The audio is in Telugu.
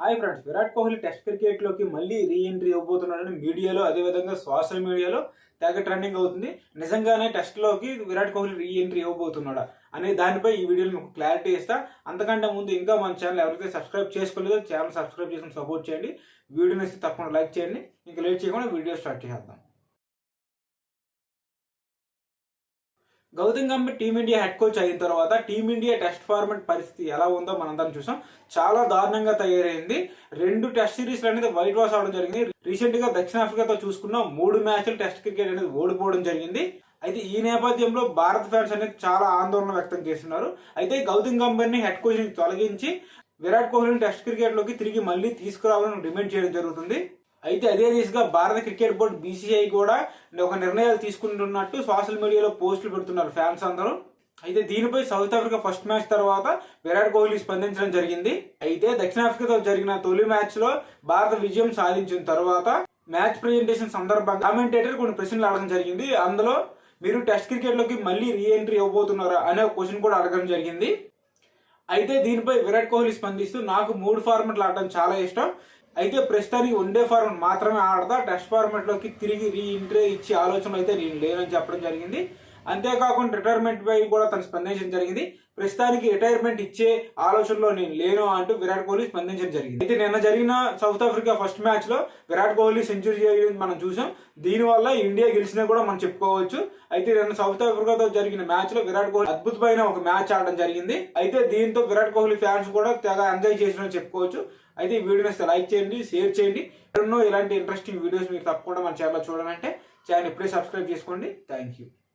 Hi friends Virat Kohli test క్రికెట్లోకి మళ్ళీ రీ ఎంట్రీ ఇవ్వబోతున్నాడని మీడియాలో అదేవిధంగా సోషల్ మీడియాలో తెగ ట్రెండింగ్ అవుతుంది. నిజంగానే టెస్ట్లోకి విరాట్ కోహ్లీ రీ ఎంట్రీ ఇవ్వబోతున్నాడా అనే దానిపై ఈ వీడియోలో మీకు క్లారిటీ ఇస్తా. అంతకంటే ముందు ఇంకా మన ఛానల్ ఎవరైతే సబ్స్క్రైబ్ చేసుకోలేదో ఛానల్ సబ్స్క్రైబ్ చేసుకుని సపోర్ట్ చేయండి. వీడియోని ఇస్తే తప్పకుండా లైక్ చేయండి. ఇంకా లేట్ చేయకుండా వీడియో స్టార్ట్ చేద్దాం Gautam Gambhir team India head coach అయిన తర్వాత టీమిండియా టెస్ట్ ఫార్మెట్ పరిస్థితి ఎలా ఉందో మనందరం చూసాం. చాలా దారుణంగా తయారైంది. రెండు టెస్ట్ సిరీస్ అనేది వైట్ వాష్ అవడం జరిగింది. రీసెంట్గా దక్షిణాఫ్రికాతో చూసుకున్న మూడు మ్యాచ్లు టెస్ట్ క్రికెట్ అనేది ఓడిపోవడం జరిగింది. అయితే ఈ నేపథ్యంలో భారత్ ఫ్యాన్స్ అనేది చాలా ఆందోళన వ్యక్తం చేస్తున్నారు. అయితే గౌతమ్ గంభీర్ని హెడ్ కోచ్ని తొలగించి విరాట్ కోహ్లీని టెస్ట్ క్రికెట్లోకి తిరిగి మళ్ళీ తీసుకురావాలని డిమాండ్ చేయడం జరుగుతుంది. అయితే అదే దిశగా భారత క్రికెట్ బోర్డు బీసీఐ కూడా ఒక నిర్ణయాలు తీసుకుంటున్నట్టు సోషల్ మీడియాలో పోస్టులు పెడుతున్నారు ఫ్యాన్స్ అందరూ. అయితే దీనిపై సౌత్ ఆఫ్రికా ఫస్ట్ మ్యాచ్ తర్వాత విరాట్ కోహ్లీ స్పందించడం జరిగింది. అయితే దక్షిణాఫ్రికాతో జరిగిన తొలి మ్యాచ్లో భారత విజయం సాధించిన తర్వాత మ్యాచ్ ప్రెజెంటేషన్ సందర్భంగా కామెంటేటర్ కొన్ని ప్రశ్నలు అడగడం జరిగింది. అందులో మీరు టెస్ట్ క్రికెట్లోకి మళ్ళీ రీ ఎంట్రీ ఇవ్వబోతున్నారా? అనే క్వశ్చన్ కూడా అడగడం జరిగింది. అయితే దీనిపై విరాట్ కోహ్లీ స్పందిస్తూ నాకు మూడు ఫార్మెట్లు ఆడడం చాలా ఇష్టం. అయితే ప్రస్తుతానికి వన్డే ఫార్మెట్ మాత్రమే ఆడదా టెస్ట్ ఫార్మెట్లోకి తిరిగి రీ ఎంట్రీ ఇచ్చే ఆలోచన అయితే నేను లేనని చెప్పడం జరిగింది. అంతేకాకుండా రిటైర్మెంట్ పై కూడా తను స్పందించడం జరిగింది. ప్రస్తుతానికి రిటైర్మెంట్ ఇచ్చే ఆలోచనలో నేను లేను అంటూ విరాట్ కోహ్లీ స్పందించడం జరిగింది. అయితే నిన్న జరిగిన సౌత్ ఆఫ్రికా ఫస్ట్ మ్యాచ్లో విరాట్ కోహ్లీ సెంచరీ చేయడం మనం చూసాం. దీనివల్ల ఇండియా గెలిచినా కూడా మనం చెప్పుకోవచ్చు. అయితే నిన్న సౌత్ ఆఫ్రికాతో జరిగిన మ్యాచ్లో విరాట్ కోహ్లీ అద్భుతమైన ఒక మ్యాచ్ ఆడడం జరిగింది. అయితే దీంతో విరాట్ కోహ్లీ ఫ్యాన్స్ కూడా తెగ ఎంజాయ్ చేసిన చెప్పుకోవచ్చు. అయితే ఈ వీడియోని లైక్ చేయండి షేర్ చేయండి. ఎన్నో ఇలాంటి ఇంట్రెస్టింగ్ వీడియోస్ మీకు తప్పకుండా మన ఛానల్ చూడాలంటే ఛానల్ ఇప్పుడే సబ్స్క్రైబ్ చేసుకోండి. Thank you